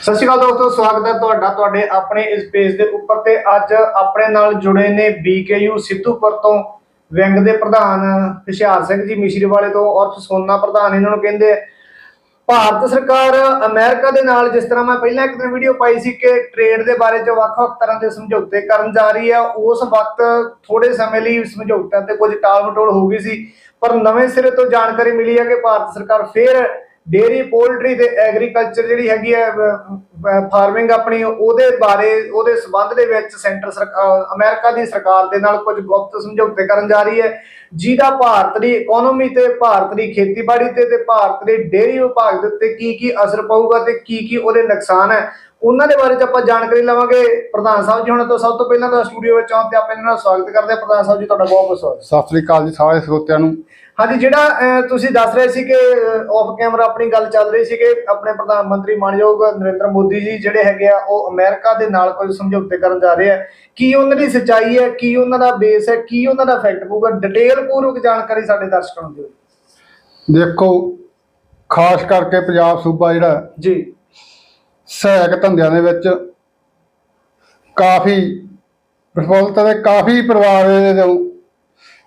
ਸਤਿ ਸ਼੍ਰੀ ਅਕਾਲ ਦੋਸਤੋ, ਸਵਾਗਤ ਹੈ ਤੁਹਾਡਾ, ਤੁਹਾਡੇ ਆਪਣੇ ਇਸ ਪੇਜ ਦੇ ਉੱਪਰ ਤੇ ਅੱਜ ਆਪਣੇ ਨਾਲ ਜੁੜੇ ਨੇ BKU ਸਿੱਧੂਪੁਰ ਤੋਂ ਵਿੰਗ ਦੇ ਪ੍ਰਧਾਨ ਹੁਸ਼ਿਆਰ ਸਿੰਘ ਜੀ ਮਿਸ਼ਰੀ ਵਾਲੇ ਤੋਂ ਔਰ ਸੋਨਾ ਪ੍ਰਧਾਨ ਇਹਨਾਂ ਨੂੰ ਕਹਿੰਦੇ ਆ। ਭਾਰਤ ਸਰਕਾਰ ਅਮਰੀਕਾ ਦੇ ਨਾਲ, ਜਿਸ ਤਰ੍ਹਾਂ ਮੈਂ ਪਹਿਲਾਂ ਇੱਕ ਦਿਨ ਵੀਡੀਓ ਪਾਈ ਸੀ ਕਿ ਟ੍ਰੇਡ ਦੇ ਬਾਰੇ ਚ ਵੱਖ-ਵੱਖ ਤਰ੍ਹਾਂ ਦੇ ਸਮਝੌਤੇ ਕਰਨ ਜਾ ਰਹੀ ਹੈ ਉਸ ਵਕਤ ਥੋੜੇ ਸਮੇਂ ਲਈ ਸਮਝੌਤਿਆਂ ਤੇ ਕੁਝ ਟਾਲ-ਮਟੋਲ ਹੋ ਗਈ ਸੀ, ਪਰ ਨਵੇਂ ਸਿਰੇ ਤੋਂ ਜਾਣਕਾਰੀ ਮਿਲੀ ਹੈ ਕਿ ਭਾਰਤ ਸਰਕਾਰ ਫੇਰ ਡੇਰੀ ਪੋਲਟਰੀ ਤੇ ਐਗਰੀਕਲਚਰ ਜਿਹੜੀ ਹੈਗੀ ਹੈ ਫਾਰਮਿੰਗ ਆਪਣੀ, ਉਹਦੇ ਬਾਰੇ, ਉਹਦੇ ਸਬੰਧ ਦੇ ਵਿੱਚ ਸੈਂਟਰ ਸਰਕਾਰ ਅਮਰੀਕਾ ਦੀ ਸਰਕਾਰ ਦੇ ਨਾਲ ਕੁਝ ਗੁਪਤ ਸਮਝੌਤੇ ਕਰਨ ਜਾ ਰਹੀ ਹੈ। ਜਿਹਦਾ ਭਾਰਤ ਦੀ ਇਕਨੋਮੀ ਤੇ ਭਾਰਤ ਦੀ ਖੇਤੀਬਾੜੀ ਤੇ ਤੇ ਭਾਰਤ ਦੇ ਡੇਅਰੀ ਵਿਭਾਗ ਦੇ ਉੱਤੇ ਕੀ ਕੀ ਅਸਰ ਪਊਗਾ ਤੇ ਕੀ ਕੀ ਉਹਦੇ ਨੁਕਸਾਨ ਹੈ ਉਹਨਾਂ ਦੇ ਬਾਰੇ ਚ ਆਪਾਂ ਜਾਣਕਾਰੀ ਲਵਾਂਗੇ। ਪ੍ਰਧਾਨ ਸਾਹਿਬ ਜੀ ਹੁਣ ਤੋਂ ਸਭ ਤੋਂ ਪਹਿਲਾਂ ਤਾਂ ਸਟੂਡੀਓ ਵਿੱਚ ਆਉਣ ਤੇ ਆਪਾਂ ਇਹਨਾਂ ਦਾ ਸਵਾਗਤ ਕਰਦੇ ਹਾਂ। ਪ੍ਰਧਾਨ ਸਾਹਿਬ ਜੀ ਤੁਹਾਡਾ ਬਹੁਤ ਬਹੁਤ ਸਵਾਗਤ। ਸਤਿ ਸ੍ਰੀ ਅਕਾਲ ਜੀ ਸਾਰੇ ਸਰੋਤਿਆਂ ਨੂੰ। ਹਾਂਜੀ ਜਿਹੜਾ ਤੁਸੀਂ ਦੱਸ ਰਹੇ ਸੀ ਕਿ ਆਫ ਕੈਮਰਾ ਆਪਣੀ ਗੱਲ ਚੱਲ ਰਹੀ ਸੀ ਕਿ ਆਪਣੇ ਪ੍ਰਧਾਨ ਮੰਤਰੀ ਮਾਨਯੋਗ ਨਰਿੰਦਰ ਮੋਦੀ ਜੀ ਜਿਹੜੇ ਹੈਗੇ ਆ ਉਹ ਅਮਰੀਕਾ ਦੇ ਨਾਲ ਕੋਈ ਸਮਝੌਤੇ ਕਰਨ ਜਾ ਰਹੇ ਆ। ਕੀ ਉਹਨਾਂ ਦੀ ਸੱਚਾਈ ਹੈ? ਕੀ ਉਹਨਾਂ ਦਾ ਬੇਸ ਹੈ? ਕੀ ਉਹਨਾਂ ਦਾ ਇਫੈਕਟ ਪਊਗਾ? ਡਿਟੇਲ ਪੂਰਵਕ ਜਾਣਕਾਰੀ ਸਾਡੇ ਦਰਸ਼ਕਾਂ ਨੂੰ ਦਿਓ। ਦੇਖੋ ਖਾਸ ਕਰਕੇ ਪੰਜਾਬ ਸੂਬਾ ਜਿਹੜਾ ਜੀ। ਸਹਾਇਕ ਧੰਦਿਆਂ ਦੇ ਵਿੱਚ ਕਾਫੀ ਪ੍ਰਫੁੱਲਤ ਤੇ ਕਾਫੀ ਪਰਿਵਾਰ ਤੋਂ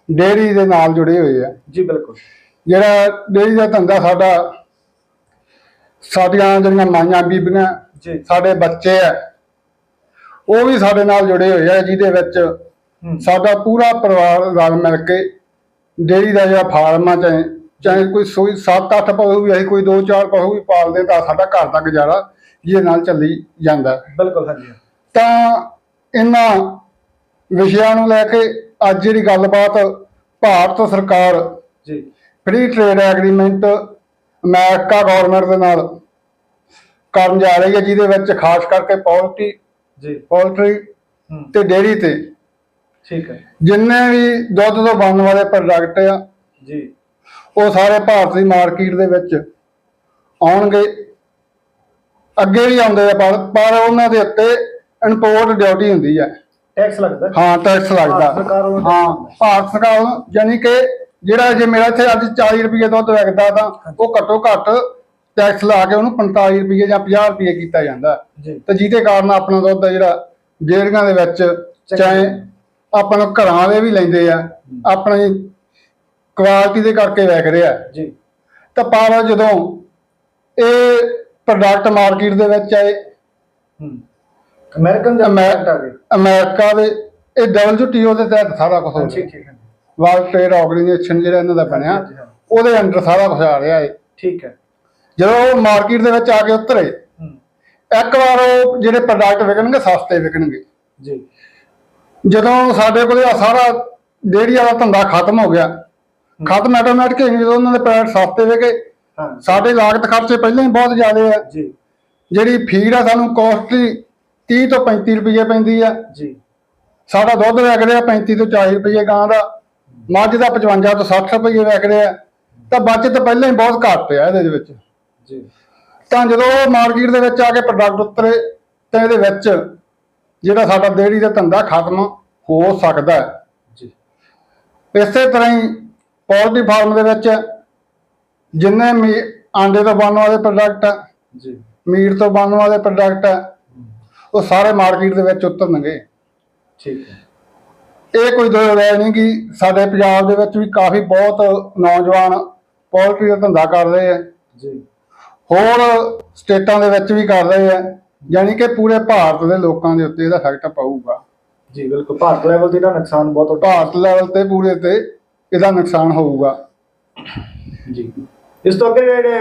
ਡੇਅਰੀ ਦੇ ਨਾਲ ਜੁੜੇ ਹੋਏ ਆ। ਜੀ ਬਿਲਕੁਲ। ਜਿਹੜਾ ਡੇਅਰੀ ਦਾ ਧੰਦਾ ਸਾਡਾ ਸਾਡੀਆਂ ਜਿਹੜੀਆਂ ਮਾਈਆਂ ਬੀਬੀਆਂ ਜੀ। ਸਾਡੇ ਬੱਚੇ ਆ ਉਹ ਵੀ ਸਾਡੇ ਨਾਲ ਜੁੜੇ ਹੋਏ ਆ ਜਿਹਦੇ ਵਿੱਚ ਸਾਡਾ ਪੂਰਾ ਪਰਿਵਾਰ ਰਲ ਮਿਲ ਕੇ ਡੇਅਰੀ ਦਾ ਜਿਹੜਾ ਫਾਰਮ ਆ ਚਾਹੇ ਚਾਹੇ ਕੋਈ ਸੋਈ 7-8 ਪਸ਼ੂ ਵੀ ਅਸੀਂ ਕੋਈ 2-4 ਪਸ਼ੂ ਵੀ ਪਾਲਦੇ ਤਾਂ ਸਾਡਾ ਘਰ ਦਾ ਗੁਜ਼ਾਰਾ ਜਿਹਦੇ ਨਾਲ ਚੱਲੀ ਜਾਂਦਾ। ਬਿਲਕੁਲ ਹਾਂਜੀ। ਤਾਂ ਇਹਨਾਂ ਵਿਸ਼ਿਆਂ ਨੂੰ ਲੈ ਕੇ ਅੱਜ ਜਿਹੜੀ ਗੱਲਬਾਤ ਭਾਰਤ ਸਰਕਾਰ ਜੀ। Free trade agreement America government ਦੇ ਨਾਲ ਕਰਨ ਜਾ ਰਹੀ ਹੈ ਜਿਹਦੇ ਵਿੱਚ ਖਾਸ ਕਰਕੇ ਪੋਲਟਰੀ ਜੀ। ਪੋਲਟਰੀ ਹੂੰ। ਤੇ ਡੇਅਰੀ ਤੇ ਠੀਕ ਹੈ। ਜਿੰਨੇ ਵੀ ਦੁੱਧ ਤੋਂ ਬਣਨ ਵਾਲੇ ਪ੍ਰੋਡਕਟ ਆ ਜੀ। ਉਹ ਸਾਰੇ ਭਾਰਤ ਮਾਰਕੀਟ ਦੇ ਵਿੱਚ ਆਉਣਗੇ। ਅੱਗੇ ਵੀ ਆਉਂਦੇ ਆ ਪਰ ਪਰ ਉਹਨਾਂ ਦੇ ਉੱਤੇ ਇੰਪੋਰਟ ਡਿਊਟੀ ਹੁੰਦੀ ਹੈ ਟੈਕਸ ਲੱਗਦਾ? ਹਾਂ ਟੈਕਸ ਲੱਗਦਾ। ਹਾਂ ਭਾਰਤ ਸਰਕਾਰ ਵੱਲੋਂ, ਯਾਨੀ ਕਿ ਜਿਹੜਾ ਜੇ ਮੇਰਾ ਇੱਥੇ ਅੱਜ 40 ਰੁਪਏ ਦੁੱਧ ਵਿਕਦਾ ਤਾਂ ਉਹ ਘੱਟੋ ਘੱਟ ਟੈਕਸ ਲਾ ਕੇ ਉਹਨੂੰ 45 ਰੁਪਏ ਜਾਂ 50 ਰੁਪਏ ਕੀਤਾ ਜਾਂਦਾ। ਤੇ ਜਿਹਦੇ ਕਾਰਨ ਆਪਣਾ ਦੁੱਧ ਜਿਹੜਾ ਡੇਅਰੀਆਂ ਦੇ ਵਿੱਚ ਚਾਹੇ ਆਪਣਾ ਘਰਾਂ ਦੇ ਵੀ ਲੈਂਦੇ ਆ ਆਪਣੀ ਕੁਆਲਿਟੀ ਦੇ ਕਰਕੇ ਵਿਕ ਰਿਹਾ। ਜੀ। ਤਾਂ ਪਰ ਜਦੋਂ ਇਹ ਪ੍ਰੋਡਕਟ ਮਾਰਕੀਟ ਦੇ ਵਿੱਚ ਆਏ। ਅਮਰੀਕਨ ਦਾ ਅਮੈ- ਇਫੈਕਟ ਆ ਗਏ? ਅਮਰੀਕਾ ਦੇ ਇਹ WTO ਦੇ ਤਹਿਤ ਸਾਰਾ ਕੁਝ ਹੋ ਰਿਹਾ ਠੀਕ ਹੈ। ਵਰਲਡ ਟ੍ਰੇਡ ਆਰਗੇਨਾਈਜੇਸ਼ਨ ਜਿਹੜਾ ਇਹਨਾਂ ਦਾ ਬਣਿਆ। ਉਹਦੇ ਅੰਡਰ ਸਾਰਾ ਕੁਝ ਆ ਰਿਹਾ ਹੈ ਠੀਕ ਹੈ। ਜਦੋਂ ਉਹ ਮਾਰਕੀਟ ਦੇ ਵਿੱਚ ਆ ਕੇ ਉਤਰੇ ਇੱਕ ਵਾਰ ਉਹ ਜਿਹੜੇ ਪ੍ਰੋਡਕਟ ਵਿਕਣਗੇ ਸਸਤੇ ਵਿਕਣਗੇ। ਜੀ। ਜਦੋਂ ਸਾਡੇ ਕੋਲ ਇਹ ਸਾਰਾ ਡੇਅਰੀ ਵਾਲਾ ਧੰਦਾ ਖਤਮ ਹੋ ਗਿਆ ਖਤਮ ਆਟੋਮੈਟਿਕ ਜਦੋਂ ਉਹਨਾਂ ਦੇ ਪ੍ਰੋਡਕਟ ਸਸਤੇ ਵਿਕੇ ਸਾਡੇ ਲਾਗਤ ਖਰਚੇ ਪਹਿਲਾਂ ਹੀ ਬਹੁਤ ਜ਼ਿਆਦੇ ਆ। ਜੀ। ਜਿਹੜੀ ਫੀਡ ਆ ਸਾਨੂੰ ਕੋਸਟਲੀ 30 ਤੋਂ 35 ਰੁਪਏ ਪੈਂਦੀ ਆ। ਜੀ। ਸਾਡਾ ਦੁੱਧ ਰਿਹਾ 35 ਤੋਂ 40 ਰੁਪਏ ਗਾਂ ਦਾ। ਮੱਝ ਦਾ 55 ਤੋਂ 60 ਰੁਪਏ ਵਿਕ ਰਿਹਾ ਤਾਂ ਬਚਤ ਪਹਿਲਾਂ ਹੀ ਬਹੁਤ ਘੱਟ ਆ ਇਹਦੇ ਵਿੱਚ। ਜੀ। ਤਾਂ ਜਦੋਂ ਮਾਰਕੀਟ ਦੇ ਵਿੱਚ ਆ ਕੇ ਪ੍ਰੋਡਕਟ ਉਤਰੇ ਤਾਂ ਇਹਦੇ ਵਿੱਚ ਜਿਹੜਾ ਸਾਡਾ ਡੇਅਰੀ ਦਾ ਧੰਦਾ ਖਤਮ ਹੋ ਸਕਦਾ ਹੈ। ਜੀ। ਇਸੇ ਤਰ੍ਹਾਂ ਹੀ ਪੋਲਟਰੀ ਫਾਰਮ ਦੇ ਵਿੱਚ ਜਿੰਨੇ ਮੀ ਆਂਡੇ ਤੋਂ ਬਣਨ ਵਾਲੇ ਪ੍ਰੋਡਕਟ ਆ ਜੀ। ਮੀਟ ਤੋਂ ਬਣਨ ਵਾਲੇ ਪ੍ਰੋਡਕਟ ਆ ਉਹ ਸਾਰੇ ਮਾਰਕੀਟ ਦੇ ਵਿੱਚ ਉਤਰਨਗੇ। ਠੀਕ ਹੈ। ਇਹ ਕੋਈ ਦੋ ਰਾਏ ਨਹੀਂ ਕਿ ਸਾਡੇ ਪੰਜਾਬ ਦੇ ਵਿੱਚ ਵੀ ਕਾਫੀ ਬਹੁਤ ਨੌਜਵਾਨ ਪੋਲਟਰੀ ਦਾ ਧੰਦਾ ਕਰ ਰਹੇ ਆ। ਜੀ। ਹੋਰ ਸਟੇਟਾਂ ਦੇ ਵਿੱਚ ਵੀ ਕਰ ਰਹੇ ਆ। ਯਾਨੀ ਕਿ ਪੂਰੇ ਭਾਰਤ ਦੇ ਲੋਕਾਂ ਦੇ ਉੱਤੇ ਇਹਦਾ ਇਫੈਕਟ ਪਊਗਾ। ਜੀ ਬਿਲਕੁਲ। ਭਾਰਤ ਲੈਵਲ ਤੇ ਇਹਦਾ ਨੁਕਸਾਨ ਬਹੁਤ ਭਾਰਤ ਲੈਵਲ ਤੇ ਪੂਰੇ ਤੇ ਇਹਦਾ ਨੁਕਸਾਨ ਹੋਊਗਾ। ਜੀ। ਇਸ ਤੋਂ ਅੱਗੇ ਜਿਹੜੇ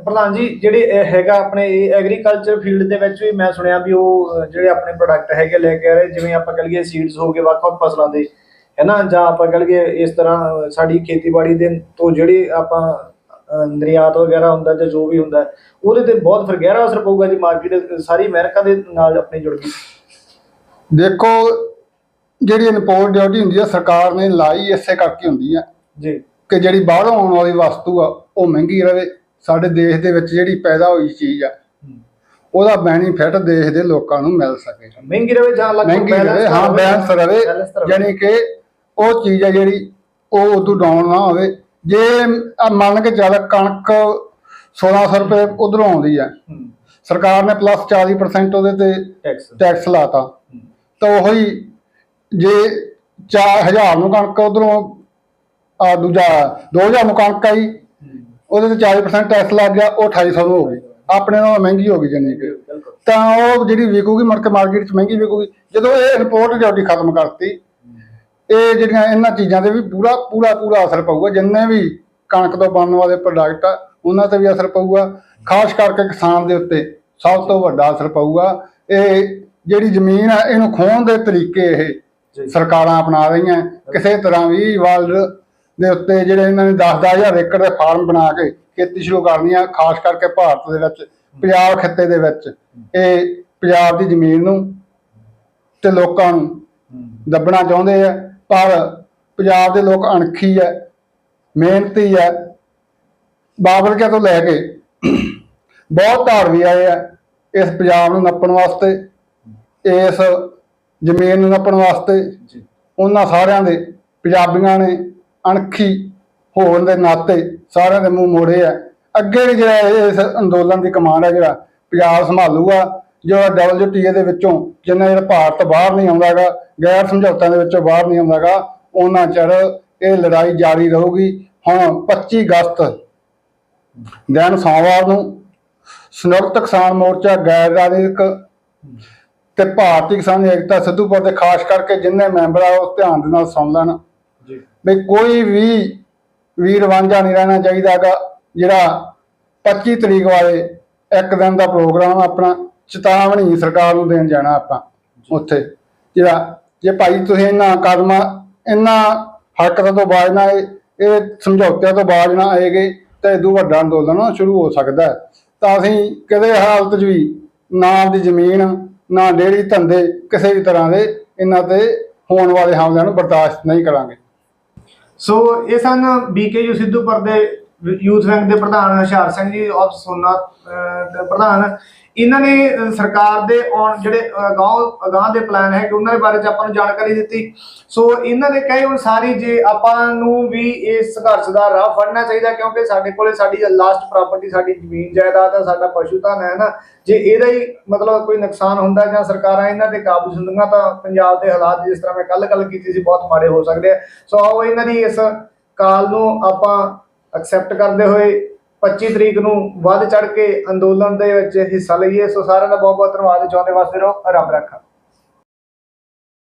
ਪ੍ਰਧਾਨ ਜੀ ਜਿਹੜੇ ਹੈਗਾ ਆਪਣੇ ਐਗਰੀਕਲਚਰ ਫੀਲਡ ਦੇ ਵਿੱਚ ਵੀ ਮੈਂ ਸੁਣਿਆ ਵੀ ਉਹ ਜਿਹੜੇ ਆਪਣੇ ਪ੍ਰੋਡਕਟ ਹੈਗੇ ਲੈ ਕੇ ਆ ਰਹੇ ਜਿਵੇਂ ਆਪਾਂ ਕਹ ਲਈਏ ਸੀਡਸ ਹੋ ਗਏ ਵੱਖ-ਵੱਖ ਫਸਲਾਂ ਦੇ ਹੈਨਾ? ਜਾਂ ਆਪਾਂ ਕਹ ਲਈਏ ਇਸ ਤਰ੍ਹਾਂ ਸਾਡੀ ਖੇਤੀਬਾੜੀ ਦੇ ਤੋਂ ਜਿਹੜੇ ਆਪਾਂ ਨਿਰਯਾਤ ਵਗੈਰਾ ਹੁੰਦਾ ਜਾਂ ਜੋ ਵੀ ਹੁੰਦਾ ਹੈ, ਉਹਦੇ ਤੇ ਬਹੁਤ ਫਿਰ ਗਹਿਰਾ ਅਸਰ ਪਊਗਾ ਜੀ ਮਾਰਕੀਟ ਸਾਰੀ ਅਮਰੀਕਾ ਦੇ ਨਾਲ ਆਪਣੀ ਜੁੜ ਗਈ। ਦੇਖੋ ਜਿਹੜੀ ਇੰਪੋਰਟ ਡਿਊਟੀ ਹੁੰਦੀ ਆ ਸਰਕਾਰ ਨੇ ਲਾਈ ਇਸੇ ਕਰਕੇ ਹੁੰਦੀ ਆ ਜੀ। ਕਿ ਜਿਹੜੀ ਬਾਹਰੋਂ ਆਉਣ ਵਾਲੀ ਵਸਤੂ ਆ ਉਹ ਮਹਿੰਗੀ ਰਵੇ ਸਾਡੇ ਦੇਸ਼ ਦੇ ਵਿੱਚ ਜਿਹੜੀ ਪੈਦਾ ਹੋਈ ਚੀਜ਼ ਆ। ਉਹਦਾ ਬੈਨੀਫਿਟ ਦੇਸ਼ ਦੇ ਲੋਕਾਂ ਨੂੰ ਮਿਲ ਸਕੇ ਮਹਿੰਗੀ ਰਵੇ ਜਾਂ ਲਗਭਗ ਮਹਿੰਗੀ ਰਵੇ ਹਾਂ। ਬੈਲੈਂਸ ਰਵੇ। ਯਾਨੀ ਕਿ ਉਹ ਚੀਜ਼ ਆ ਜਿਹੜੀ ਉਹ ਉਦੋਂ ਡਾਊਨ ਨਾ ਹੋਵੇ ਜੇ ਮੰਨ ਕੇ ਚੱਲ ਕਣਕ 1600 ਰੁਪਏ ਉਧਰੋਂ ਆਉਂਦੀ ਆ ਸਰਕਾਰ ਨੇ ਪਲੱਸ 40% ਉਹਦੇ ਤੇ ਟੈਕਸ ਟੈਕਸ ਲਾਤਾ ਤਾਂ ਉਹੀ ਜੇ 4000 ਨੂੰ ਕਣਕ ਉਧਰੋਂ ਆ ਦੂਜਾ 2000 ਨੂੰ ਕਣਕ ਆਈ ਉਹਦੇ ਤੇ 40% ਟੈਕਸ ਲੱਗ ਗਿਆ ਉਹ 2800 ਨੂੰ ਹੋ ਗਈ। ਆਪਣੇ ਨਾਲੋਂ ਮਹਿੰਗੀ ਹੋ ਗਈ ਜਾਨੀ ਕਿ। ਤਾਂ ਉਹ ਜਿਹੜੀ ਵਿਕੂਗੀ ਮੁੜ ਕੇ ਮਾਰਕੀਟ 'ਚ ਮਹਿੰਗੀ ਵਿਕੂਗੀ। ਜਦੋਂ ਇਹ ਇੰਪੋਰਟ ਡਿਊਟੀ ਖਤਮ ਕਰਤੀ ਇਹ ਜਿਹੜੀਆਂ ਇਹਨਾਂ ਚੀਜ਼ਾਂ ਤੇ ਵੀ ਪੂਰਾ ਪੂਰਾ ਪੂਰਾ ਅਸਰ ਪਊਗਾ। ਜਿੰਨੇ ਵੀ ਕਣਕ ਤੋਂ ਬਣਨ ਵਾਲੇ ਪ੍ਰੋਡਕਟ ਆ ਉਹਨਾਂ ਤੇ ਵੀ ਅਸਰ ਪਊਗਾ। ਖਾਸ ਕਰਕੇ ਕਿਸਾਨ ਦੇ ਉੱਤੇ ਸਭ ਤੋਂ ਵੱਡਾ ਅਸਰ ਪਊਗਾ। ਇਹ ਜਿਹੜੀ ਜ਼ਮੀਨ ਆ ਇਹਨੂੰ ਖੋਹਣ ਦੇ ਤਰੀਕੇ ਇਹ। ਸਰਕਾਰਾਂ ਅਪਣਾ ਰਹੀਆਂ। ਕਿਸੇ ਤਰ੍ਹਾਂ ਵੀ ਵਰਲਡ ਦੇ ਉੱਤੇ ਜਿਹੜੇ ਇਹਨਾਂ ਨੇ 10-10000 ਏਕੜ ਦੇ ਫਾਰਮ ਬਣਾ ਕੇ ਖੇਤੀ ਸ਼ੁਰੂ ਕਰਨੀ ਆ ਖਾਸ ਕਰਕੇ ਭਾਰਤ ਦੇ ਵਿੱਚ ਪੰਜਾਬ ਖਿੱਤੇ ਦੇ ਵਿੱਚ। ਇਹ ਪੰਜਾਬ ਦੀ ਜ਼ਮੀਨ ਨੂੰ ਤੇ ਲੋਕਾਂ ਨੂੰ ਦੱਬਣਾ ਚਾਹੁੰਦੇ ਆ ਪਰ ਪੰਜਾਬ ਦੇ ਲੋਕ ਅਣਖੀ ਆ ਮਿਹਨਤੀ ਆ। ਬਾਬਰ ਕੇ ਤੋਂ ਲੈ ਕੇ ਬਹੁਤ ਧਾਰਮੀ ਆਏ ਆ ਇਸ ਪੰਜਾਬ ਨੂੰ ਨੱਪਣ ਵਾਸਤੇ ਇਸ ਜ਼ਮੀਨ ਨੂੰ ਨੱਪਣ ਵਾਸਤੇ। ਉਹਨਾਂ ਸਾਰਿਆਂ ਦੇ ਪੰਜਾਬੀਆਂ ਨੇ ਅਣਖੀ ਹੋਣ ਦੇ ਨਾਤੇ ਸਾਰਿਆਂ ਦੇ ਮੂੰਹ ਮੋੜੇ ਆ। ਅੱਗੇ ਵੀ ਜਿਹੜਾ ਇਹ- ਇਸ ਅੰਦੋਲਨ ਦੀ ਕਮਾਂਡ ਹੈ ਜਿਹੜਾ ਪੰਜਾਬ ਸੰਭਾਲੂਗਾ, ਜੋ ਡਬਲਯੂਟੀਏ ਦੇ ਵਿੱਚੋਂ ਜਿੰਨਾ ਜਿਹੜਾ ਭਾਰਤ ਬਾਹਰ ਨਹੀਂ ਆਉਂਦਾਗਾ ਗੈਰ ਸਮਝੌਤਿਆਂ ਦੇ ਵਿੱਚੋਂ ਬਾਹਰ ਨਹੀਂ ਆਉਂਦਾਗਾ ਉਹਨਾਂ ਚਿਰ ਇਹ ਲੜਾਈ ਜਾਰੀ ਰਹੂਗੀ। ਹੁਣ 25 ਅਗਸਤ, ਦਿਨ ਸੋਮਵਾਰ ਨੂੰ ਸੰਯੁਕਤ ਕਿਸਾਨ ਮੋਰਚਾ, ਗੈਰ ਰਾਜਨੀਤਿਕ ਤੇ ਭਾਰਤੀ ਕਿਸਾਨ ਏਕਤਾ ਸਿੱਧੂਪੁਰ ਦੇ ਖਾਸ ਕਰਕੇ ਜਿੰਨੇ ਮੈਂਬਰ ਆ, ਉਹ ਧਿਆਨ ਦੇ ਨਾਲ ਸੁਣ ਲੈਣ। ਵੀ ਕੋਈ ਵੀ ਵੀਰ ਵਾਂਝਾ ਨਹੀਂ ਰਹਿਣਾ ਚਾਹੀਦਾਗਾ ਜਿਹੜਾ 25 ਤਰੀਕ ਵਾਲੇ ਇੱਕ ਦਿਨ ਦਾ ਪ੍ਰੋਗਰਾਮ ਆਪਣਾ ਚੇਤਾਵਨੀ ਸਰਕਾਰ ਨੂੰ ਦੇਣ ਜਾਣਾ ਆਪਾਂ ਉੱਥੇ। ਜਿਹੜਾ ਜੇ ਭਾਈ ਤੁਸੀਂ ਇਹਨਾਂ ਕਦਮਾਂ ਇਹਨਾਂ ਹਰਕਤਾਂ ਤੋਂ ਬਾਜ ਨਾ ਇਹ ਇਹ ਸਮਝੌਤਿਆਂ ਤੋਂ ਬਾਜ ਨਾ ਆਏਗੇ ਤਾਂ ਇਦੋਂ ਵੱਡਾ ਅੰਦੋਲਨ ਸ਼ੁਰੂ ਹੋ ਸਕਦਾ। ਤਾਂ ਅਸੀਂ ਕਿਤੇ ਹਾਲਤ 'ਚ ਵੀ ਨਾ ਆਪਦੀ ਜ਼ਮੀਨ ਨਾ ਡੇਰੀ ਧੰਦੇ ਕਿਸੇ ਵੀ ਤਰ੍ਹਾਂ ਦੇ ਇਹਨਾਂ ਤੇ ਹੋਣ ਵਾਲੇ ਹਮਲਿਆਂ ਨੂੰ ਬਰਦਾਸ਼ਤ ਨਹੀਂ ਕਰਾਂਗੇ। ਸੋ ਇਹ ਸਨ ਬੀਕੇਯੂ ਸਿੱਧੂਪੁਰ ਦੇ ਯੂਥ ਵਿੰਗ ਦੇ ਪ੍ਰਧਾਨ ਹਸ਼ਿਆਰ ਸਿੰਘ ਜੀ ਆਫ ਸੋਨਾ ਅਹ, ਪ੍ਰਧਾਨ। ਇਹਨਾਂ ਨੇ ਸਰਕਾਰ ਦੇ ਆਉਣ ਜਿਹੜੇ ਅਗਾਂਹ ਅਗਾਂਹ ਦੇ ਪਲਾਨ ਹੈ ਕਿ ਉਹਨਾਂ ਦੇ ਬਾਰੇ ਚ ਆਪਾਂ ਨੂੰ ਜਾਣਕਾਰੀ ਦਿੱਤੀ। ਸੋ ਇਹਨਾਂ ਦੇ ਕਹੇ ਅਨੁਸਾਰ ਹੀ ਜੇ ਆਪਾਂ ਨੂੰ ਵੀ ਇਸ ਸੰਘਰਸ਼ ਦਾ ਰਾਹ ਫੜਨਾ ਚਾਹੀਦਾ ਕਿਉਂਕਿ ਸਾਡੇ ਕੋਲੇ ਸਾਡੀ ਲਾਸਟ ਪ੍ਰਾਪਰਟੀ ਸਾਡੀ ਜ਼ਮੀਨ ਜਾਇਦਾਦ ਹੈ ਸਾਡਾ ਪਸ਼ੂ ਧਨ ਹੈ ਨਾ। ਜੇ ਇਹਦਾ ਹੀ ਮਤਲਬ ਕੋਈ ਨੁਕਸਾਨ ਹੁੰਦਾ ਜਾਂ ਸਰਕਾਰਾਂ ਇਹਨਾਂ ਤੇ ਕਾਬੂ ਹੁੰਦੀਆਂ ਤਾਂ ਪੰਜਾਬ ਦੇ ਹਾਲਾਤ ਜਿਸ ਤਰ੍ਹਾਂ ਮੈਂ ਕੱਲ ਗੱਲ ਕੀਤੀ ਸੀ ਬਹੁਤ ਮਾੜੇ ਹੋ ਸਕਦੇ ਆ। ਸੋ ਆਓ ਇਹਨਾਂ ਦੀ ਇਸ ਕਾਲ ਨੂੰ ਆਪਾਂ ਐਕਸੈਪਟ ਕਰਦੇ ਹੋਏ 25 ਤਰੀਕ ਨੂੰ ਵੱਧ ਚੜ ਕੇ ਅੰਦੋਲਨ ਦੇ ਵਿੱਚ ਹਿੱਸਾ ਲਈਏ। ਸੋ ਸਾਰਿਆਂ ਦਾ ਬਹੁਤ ਬਹੁਤ ਧੰਨਵਾਦ। ਚਾਹੁੰਦੇ ਵਾਸਤੇ ਰਹੋ, ਰੱਬ ਰੱਖਾ।